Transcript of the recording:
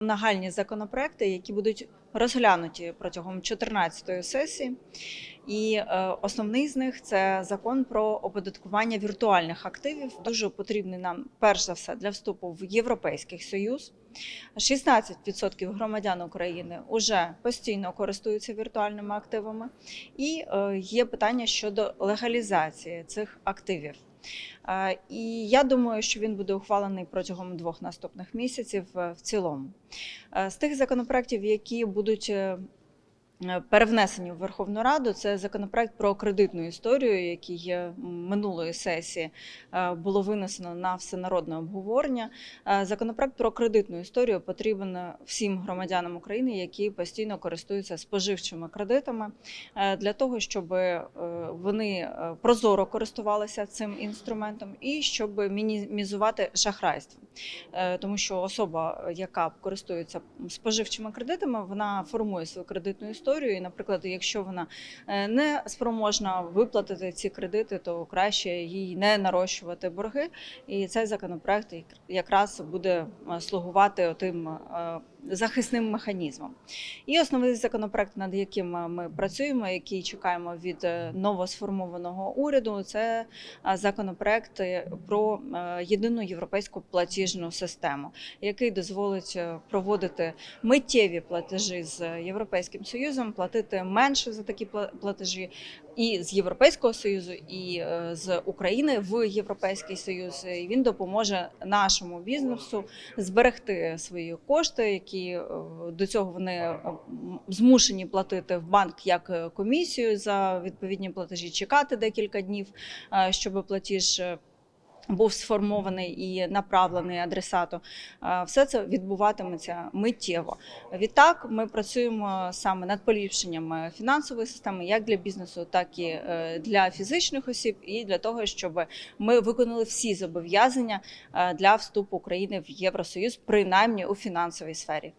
нагальні законопроекти, які будуть розглянуті протягом 14-ї сесії. І е, основний з них це закон про оподаткування віртуальних активів. Дуже потрібний нам перш за все для вступу в Європейський Союз. 16% громадян України вже постійно користуються віртуальними активами, і е, є питання щодо легалізації цих активів. Е, І я думаю, що він буде ухвалений протягом двох наступних місяців е, в цілому. Е, З тих законопроєктів, які будуть перевнесені в Верховну Раду, це законопроект про кредитну історію, який минулої сесії було винесено на всенародне обговорення. Законопроект про кредитну історію потрібен всім громадянам України, які постійно користуються споживчими кредитами, для того, щоб вони е, прозоро користувалися цим інструментом і щоб мінімізувати шахрайство. Е, Тому що особа, яка користується споживчими кредитами, вона формує свою кредитну історію. І, наприклад, якщо вона е, не спроможна виплатити ці кредити, то краще їй не нарощувати борги. І цей законопроект якраз буде слугувати тим захисним механізмом. І основний законопроект, над яким е, ми працюємо, який чекаємо від е, новосформованого уряду, це е, законопроект про єдину європейську платіжну систему, який дозволить проводити миттєві платежі з Європейським Союзом, платити менше за такі пла- платежі і з Європейського Союзу, і е, з України в Європейський Союз. І він допоможе нашому бізнесу зберегти свої кошти, які е, до цього вони е, змушені платити в банк як комісію за відповідні платежі, чекати декілька днів, щоб платіж. Був сформований і направлений адресату. Все це відбуватиметься миттєво. Відтак, ми працюємо саме над поліпшенням фінансової системи, як для бізнесу, так і е, для фізичних осіб, і для того, щоб ми виконали всі зобов'язання е, для вступу України в Євросоюз, принаймні у фінансовій сфері.